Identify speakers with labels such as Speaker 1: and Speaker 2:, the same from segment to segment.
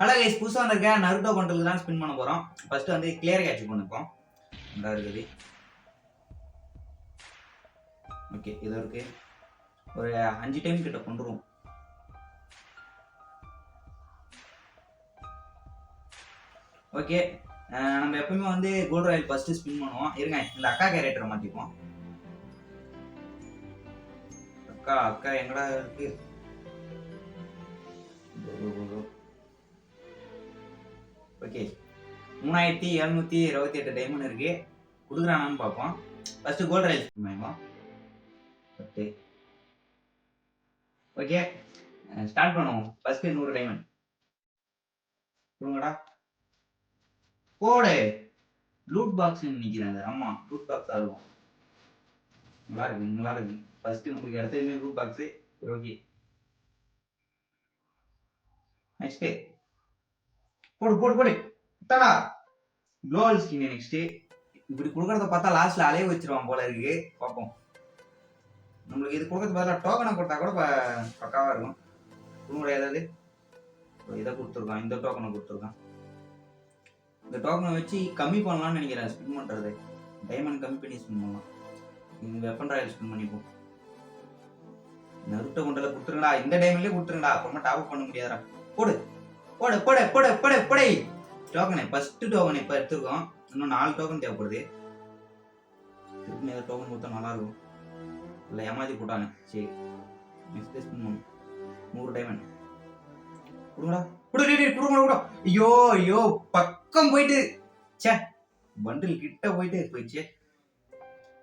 Speaker 1: Hello guys புதுசாக வந்திருக்க Naruto பண்டலுக்கு தான் ஸ்பின் பண்ண போகிறோம் ஃபர்ஸ்ட் வந்து கிளியர் கேட்ச் பண்ணிப்போம் இந்த இருக்குது. ஓகே இது இருக்கு. ஒரு அஞ்சு டைம் கிட்ட கொண்டுருவோம். ஓகே நம்ம எப்பவுமே வந்து கோல்டு ராயல் ஃபர்ஸ்ட் ஸ்பின் பண்ணுவோம். இருங்க இந்த அக்கா கேரக்டரை மாற்றிப்போம் அக்கா அக்கா எங்கடா இருக்கு? ஓகே மூணாயிரத்தி எழுநூத்தி இருபத்தி எட்டு டைமண்ட் இருக்கு. கொடுக்குறானான்னு பார்ப்போம். ஃபர்ஸ்ட் கோல்டு ரைஸ் வாங்குவோம் ஓகே ஓகே ஸ்டார்ட் பண்ணுவோம். ஃபர்ஸ்ட் நூறு டைமண்ட் கொடுங்கடா. போடு. லூட் பாக்ஸ் நிற்கிறேன் அது. ஆமா லூட் பாக்ஸ் ஆகும் நல்லா இருக்கு நல்லா இருக்கு. ஃபர்ஸ்ட் உங்களுக்கு அடுத்தது லூட் பாக்ஸ் ஓகே நெக்ஸ்ட் போடு போடு போடு. தடா குளோவல் ஸ்கின் நெக்ஸ்ட் இப்படி கொடுக்கறத பார்த்தா லாஸ்ட்ல அலைய வச்சிருவான் போல இருக்கு. பார்ப்போம். நம்மளுக்கு இது கொடுக்கறது பதிலாக டோக்கனை கொடுத்தா கூட பக்காவா இருக்கும். உங்களோட ஏதாவது? இதை கொடுத்துருக்கான். இந்த டோக்கனை கொடுத்துருக்கான். இந்த டோக்கனை வச்சு கம்மி பண்ணலாம்னு நினைக்கிறேன். ஸ்பின் பண்றது. டைமண்ட் கம்மி பண்ணி ஸ்பின் பண்ணலாம். இந்த வெப்பன் ராயல் ஸ்பின் பண்ணிப்போம் நருட்ட கொண்டல கொடுத்துருங்கடா. இந்த டைம்லயே கொடுத்துருங்கடா. அப்புறமா டாப் பண்ண முடியாதா போடு. போடு போடு போடு போடு போடு. டோக்கனை ஃபர்ஸ்ட் டோக்கன் இப்போ எடுத்துருக்கோம். இன்னும் நாலு டோக்கன் தேவைப்படுது. திருப்பி ஏதாவது டோக்கன் கொடுத்தா நல்லா இருக்கும் இல்லை ஏமாத்தி போட்டாங்க சரி. நெக்ஸ்ட் டெஸ்ட் நூறு டைமண்ட் கொடுங்கடா. கொடு டேய், கொடுங்க கூட ஐயோ ஐயோ பக்கம் போயிட்டு. ச்சே பண்டில் கிட்ட போயிட்டு போயிடுச்சு.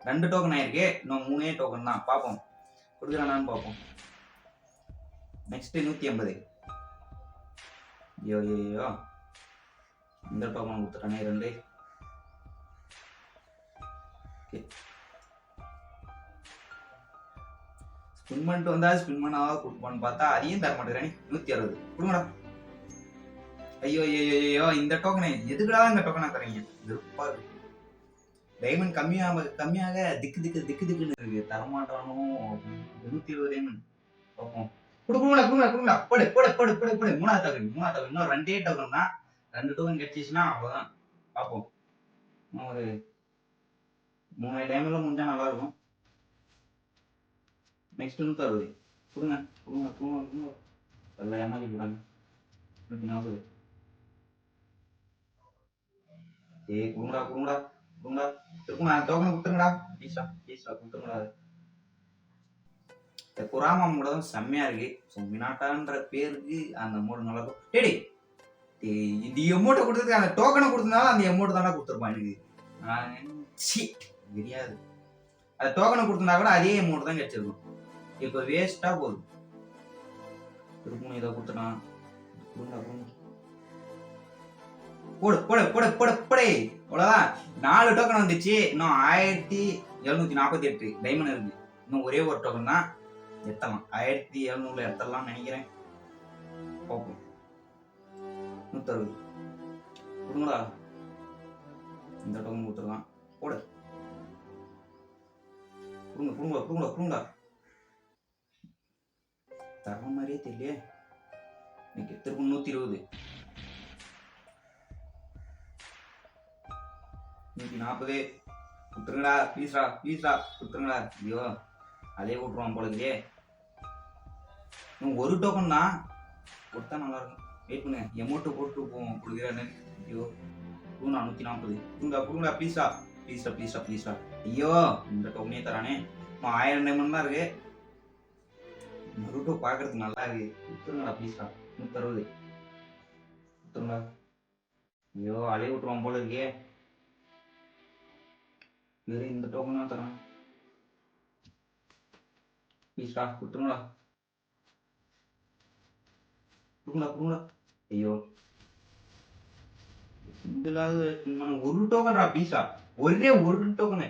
Speaker 1: ரெண்டு டோக்கன் ஆயிருக்கு. இன்னும் மூணே டோக்கன் தான். பார்ப்போம். கொடுக்குறானான்னு பார்ப்போம். நெக்ஸ்ட் நூற்றி ஐம்பது ஐயோ ஐயோ இந்த டோக்கன் கொடுத்துட்டானே. ரெண்டு. ஸ்பின் பண்ணிட்டு வந்தா ஸ்பின் பண்ணாதான் கொடுப்பான்னு பார்த்தா அதையும் தர மாட்டேங்கிறானே நூத்தி அறுபது. கொடுங்கடா. ஐயோ ஐயோ ஐயோ, இந்த டோக்கனை எதுக்குடா இந்த டோக்கனை தரீங்க வெறுப்பா இருக்கு. டைமண்ட் கம்மியாக கம்மியாக திக்கு திக்கு திக்கு திக்குன்னு இருக்கு. தரமாட்டானோ? நூத்தி இருபது டைமண்ட் பார்ப்போம் கொடுக்கணும்ல கொடுங்க கொடுங்க கொடுங்களா போடு போடு போடு போடு போடு. மூணாவது டோக்கன் மூணாவது டோக்கன் இன்னும் ரெண்டே டோக்கன் தான் ரெண்டு டோக்கன் கிடைச்சிச்சுன்னா அவ்வளோதான் பார்ப்போம் ஒரு மூணு டைமில் முடிஞ்சா நல்லா இருக்கும். நெக்ஸ்ட் வந்து தருவது. கொடுங்க கொடுங்க கொடுங்க கொடுங்க. எல்லாம் ஏமாத்தி போடாங்க நாற்பது ஏய் குடுங்கடா குடுங்கடா குடுங்கடா. இருக்குமா டோக்கன் கொடுத்துருங்கடா. ப்ளீஸா ப்ளீஸா கொடுத்துருங்கடா. இந்த குராமா மூட தான் செம்மையா இருக்கு. ஸோ மினாட்டான்ற பேருக்கு அந்த அமௌண்ட் நல்லா இருக்கும். டேடி இந்த எமௌண்ட்டை கொடுத்ததுக்கு அந்த டோக்கனை கொடுத்தனால அந்த எமௌண்ட் தானே கொடுத்துருப்பான் எனக்கு. சி தெரியாது. அந்த டோக்கனை கொடுத்துருந்தா கூட அதே அமௌண்ட் தான் கிடைச்சிருக்கும். இப்போ வேஸ்ட்டாக போகுது. திருப்பூர் இதை கொடுத்துட்டான் போடு போடு போடு போடு போடு. அவ்வளோதான் நாலு டோக்கன் வந்துச்சு. இன்னும் ஆயிரத்தி எழுநூத்தி நாற்பத்தி எட்டு டைமண்ட் இருக்கு. இன்னும் ஒரே ஒரு டோக்கன் தான். எத்தலாம் ஆயிரத்தி எழுநூறுல எத்தலாம் நினைக்கிறேன். பார்ப்போம். நூத்தறுபது. கொடுங்களா இந்த டோக்கன் கொடுத்துருக்கான் போடு. கொடுங்க கொடுங்க கொடுங்க கொடுங்க தர மாதிரியே தெரியலையே. இன்னைக்கு திரும்ப நூத்தி இருபது நூத்தி நாற்பது. கொடுத்துருங்கடா ப்ளீஸ்டா ப்ளீஸ்டா கொடுத்துருங்கடா. ஐயோ அதே விட்ருவான் போல ஒரு டோக்கன் தான். கொடுத்தா நல்லா இருக்கும் வெயிட் பண்ணுங்க எமௌண்ட்டு போட்டு போவோம். கொடுக்குறேன்னு ஐயோ. கொடுங்கடா நூற்றி நாற்பது கொடுங்க கொடுங்கடா ப்ளீஸா ப்ளீஸா ப்ளீஸா ப்ளீஸா ஐயோ இந்த டோக்கனே தரானே. இப்போ ஆயிரம் டைமண்ட் தான் இருக்கு. நருட்டோ பார்க்கறதுக்கு நல்லா இருக்கு. கொடுத்துருங்கடா ப்ளீஸா நூற்றறுபது கொடுத்துருங்க ஐயோ அலைய விட்டுருவான் போல இருக்கே. வேறு இந்த டோக்கன் தான் தரான். ப்ளீஸ்டா கொடுத்துருங்களா கொடுங்களா கொடுங்களா ஐயோ இதுலாவது நான் ஒரு டோக்கன்டா ப்ளீஸ்டா ஒரே ஒரு டோக்கனு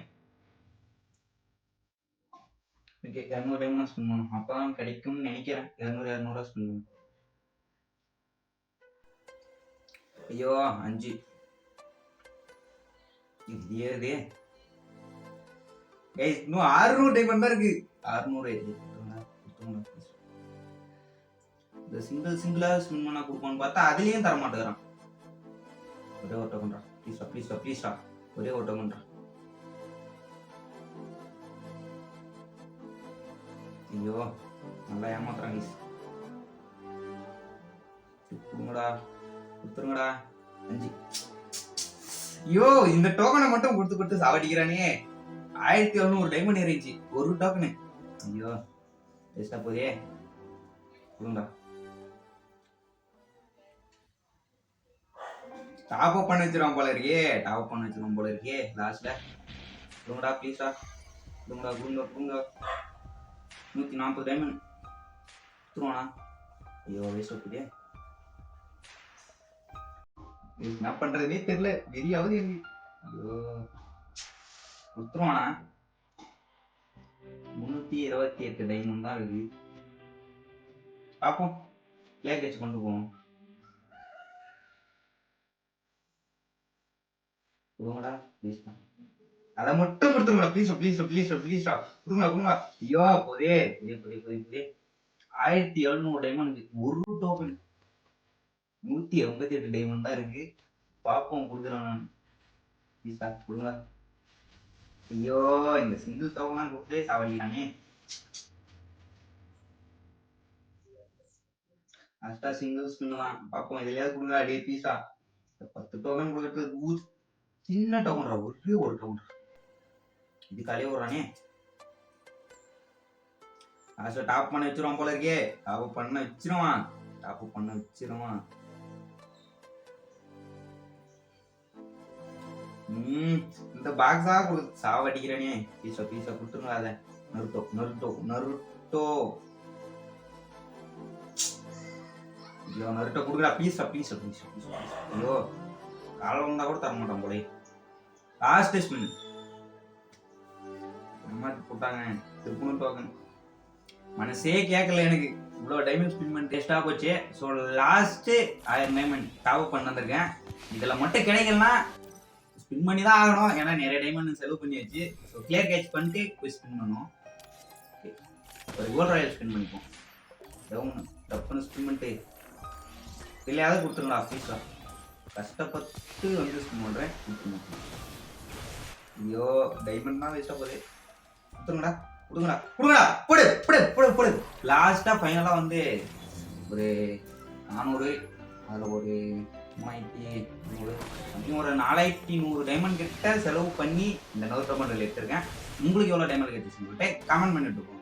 Speaker 1: ஓகே இரநூறு டைம் தான் ஸ்பின் பண்ணணும் அப்பதான் கிடைக்கும்னு நினைக்கிறேன் இரநூறு இரநூறுவா ஸ்பின் பண்ணணும் ஐயோ அஞ்சு இது ஏது கைஸ் இன்னும் அறுநூறு டைமண்ட் தான் இருக்கு அறுநூறு இது இந்த சிங்கிள் சிங்கிளாக ஸ்விம் பண்ணா கொடுப்பான்னு பார்த்தா அதுலேயும் தர மாட்டேங்கிறான் ஒரே ஒரு டோக்கன்டா ப்ளீஸ்டா ப்ளீஸ்டா ப்ளீஸ்டா ஒரே ஓட்ட பண்ணுறான் ஐயோ நல்லா ஏமாத்துறாங்க guys. கொடுங்கடா கொடுத்துருங்கடா. அஞ்சு. ஐயோ இந்த டோக்கனை மட்டும் கொடுத்து கொடுத்து சாவடிக்கிறானே. ஆயிரத்தி எழுநூறு டைமண்ட் இருந்துச்சு ஒரு டோக்கனு ஐயோ வேஸ்டா போதே. கொடுங்கடா. டாப் அப் பண்ண வச்சிருவான் போல இருக்கே. டாப் அப் பண்ண வச்சிருவான் போல இருக்கே. லாஸ்ட்ல கொடுங்கடா ப்ளீஸா கொடுங்கடா கொடுங்க கொடுங்க நூத்தி நாற்பது டைமண்ட் கொடுத்துருவானா ஐயோ வேஸ்ட் போதே என்ன பண்றதுனே தெரியல. வெறியாவது எனக்கு ஐயோ. கொடுத்துருவானா முன்னூத்தி இருபத்தி எட்டு டைமண்ட் தான் இருக்கு பார்ப்போம். பிளே கேட்ச் கொண்டு போவோம். கொடுங்கடா ப்ளீஸ் அதை மட்டும் கொடுத்துருங்கடா ப்ளீஸ் ப்ளீஸ் ப்ளீஸ் ப்ளீஸ் கொடுங்க கொடுங்க ஐயோ போதே புதிய புதிய புதிய புதிய ஆயிரத்தி எழுநூறு டைமண்ட் ஒரு டோக்கன் நூத்தி எண்பத்தி எட்டு டைமண்ட் தான் இருக்கு. பாப்போம் கொடுக்குறேன் நான். ப்ளீஸா கொடுங்க ஐயோ இந்த சிங்கிள் டோக்கன் கொடுத்தே சாவடிக்கானே அஸ்டா சிங்கிள்ஸ் பண்ணுவான் பார்ப்போம் எதுலையாவது இதுலயாவது கொடுங்க அடியே பீஸா பத்து டோக்கன் கொடுக்கறது ஊ சின்ன டவுன்ரா ஒரே ஒரு டவுன்ரா. இது காலையே விடுறானே. லாஸ்ட்ல டாப் பண்ண வச்சிருவான் போல இருக்கே. டாப் பண்ண வச்சிருவான். டாப் பண்ண வச்சிருவான். இந்த பாக்ஸா கொடுத்து சாவடிக்கிறானே பீஸா பீஸா கொடுத்துருங்க அத. Naruto Naruto Naruto. ஐயோ நருட்டோ கொடுக்குறா பீஸா பீஸா பீஸா பீஸா. ஐயோ. காலை வந்தால் கூட தர மாட்டான் போலே. லாஸ்ட் ஸ்பின் அம்மா போட்டாங்க. திருப்பணும் டோக்கன் மனசே கேட்கல எனக்கு. இவ்வளோ டைமண்ட் ஸ்பின் பண்ணி டெஸ்ட்டாக போச்சு. ஸோ லாஸ்ட்டு ஆயிரம் டைமண்ட் டாப் பண்ண வந்திருக்கேன். இதில் மட்டும் கிடைக்கலனா ஸ்பின் பண்ணி தான் ஆகணும். ஏன்னா நிறைய டைமண்ட் செலவு பண்ணி வச்சு. ஸோ கிளியர் கேட்ச் பண்ணிட்டு போய் ஸ்பின் பண்ணுவோம். ஒரு கோல் ராயல் ஸ்பின் பண்ணிப்போம். டவுன் டப்புன்னு ஸ்பின் பண்ணிட்டு. இல்லையாவது கொடுத்துருங்களா ஃபீஸாக கஷ்டப்பட்டு வந்து ஸ்பின் பண்ணுறேன் ஐயோ டைமண்ட் தான் வேஸ்ட்டாக போகுது. கொடுத்துருங்கடா கொடுங்கடா கொடுங்கடா போடு போடு போடு போடு. லாஸ்ட்டாக ஃபைனலாக வந்து ஒரு நானூறு அதில் ஒரு மூணாயிரத்தி நூறு சம்திங் ஒரு நாலாயிரத்தி நூறு டைமண்ட் கிட்ட செலவு பண்ணி இந்த நூறு டைமண்ட் எடுத்திருக்கேன். உங்களுக்கு எவ்வளோ டைமண்ட் கிடைச்சு சொல்லிட்டு கமெண்ட் பண்ணிட்டு போங்க.